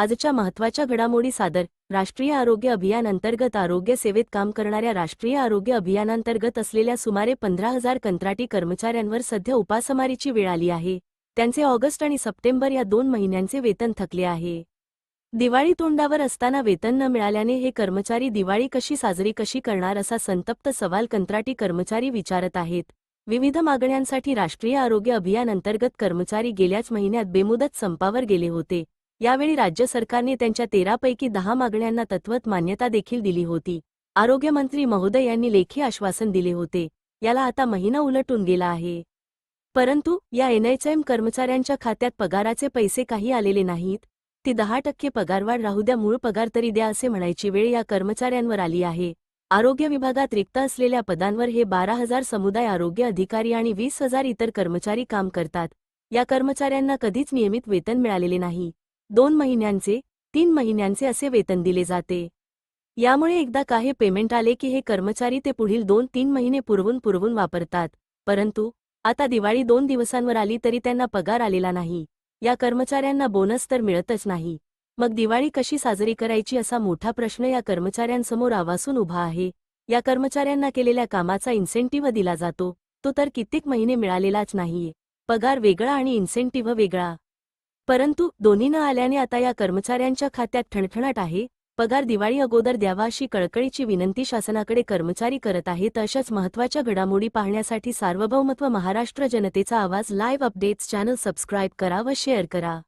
आजच्या महत्त्वाच्या घडामोडी सादर राष्ट्रीय आरोग्य अभियान अंतर्गत आरोग्य सेवेत काम करणाऱ्या राष्ट्रीय आरोग्य अभियानांतर्गत असलेल्या सुमारे पंधरा हजार कंत्राटी कर्मचाऱ्यांवर सध्या उपासमारीची वेळ आली आहे. त्यांचे ऑगस्ट आणि सप्टेंबर या दोन महिन्यांचे वेतन थकले आहे. दिवाळी तोंडावर असताना वेतन न मिळाल्याने हे कर्मचारी दिवाळी कशी साजरी कशी करणार असा संतप्त सवाल कंत्राटी कर्मचारी विचारत आहेत. विविध मागण्यांसाठी राष्ट्रीय आरोग्य अभियान अंतर्गत कर्मचारी गेल्याच महिन्यात बेमुदत संपावर गेले होते. यावेळी राज्य सरकारने त्यांच्या तेरापैकी दहा मागण्यांना तत्वत मान्यता देखील दिली होती. आरोग्यमंत्री महोदय यांनी लेखी आश्वासन दिले होते. याला आता महिना उलटून गेला आहे. परंतु या एनएचएम कर्मचाऱ्यांच्या खात्यात पगाराचे पैसे काही आलेले नाहीत. ती दहा टक्के पगारवाढ राहू द्या मूळ पगार तरी द्या असे म्हणायची वेळ या कर्मचाऱ्यांवर आली आहे. आरोग्य विभागात रिक्त असलेल्या पदांवर हे बारा हजार समुदाय आरोग्य अधिकारी आणि वीस हजार इतर कर्मचारी काम करतात. या कर्मचाऱ्यांना कधीच नियमित वेतन मिळालेले नाही. दोन महिन्यांचे तीन महिन्यांचे असे वेतन दिले जाते. यामुळे एकदा काही पेमेंट आले की हे कर्मचारी ते पुढील दोन तीन महिने पुरवून पुरवून वापरतात. परंतु आता दिवाळी दोन दिवसांवर आली तरी त्यांना पगार आलेला नाही. या कर्मचाऱ्यांना बोनस तर मिळतच नाही. मग दिवाळी कशी साजरी करायची असा मोठा प्रश्न या कर्मचाऱ्यांसमोर आवासून उभा आहे. या कर्मचाऱ्यांना केलेल्या कामाचा इन्सेंटिव्ह दिला जातो. तो तर कित्येक महिने मिळालेलाच नाहीये. पगार वेगळा आणि इन्सेंटिव्ह वेगळा. परंतु दोन्ही न आल्याने आता या कर्मचाऱ्यांच्या खात्यात ठणठणाट आहे. पगार दिवाळी अगोदर द्यावा अशी कळकळीची विनंती शासनाकडे कर्मचारी करत आहेत अशाच महत्त्वाच्या घडामोडी पाहण्यासाठी सार्वभौमत्व महाराष्ट्र जनतेचा आवाज लाईव्ह अपडेट्स चॅनल सबस्क्राईब करा व शेअर करा.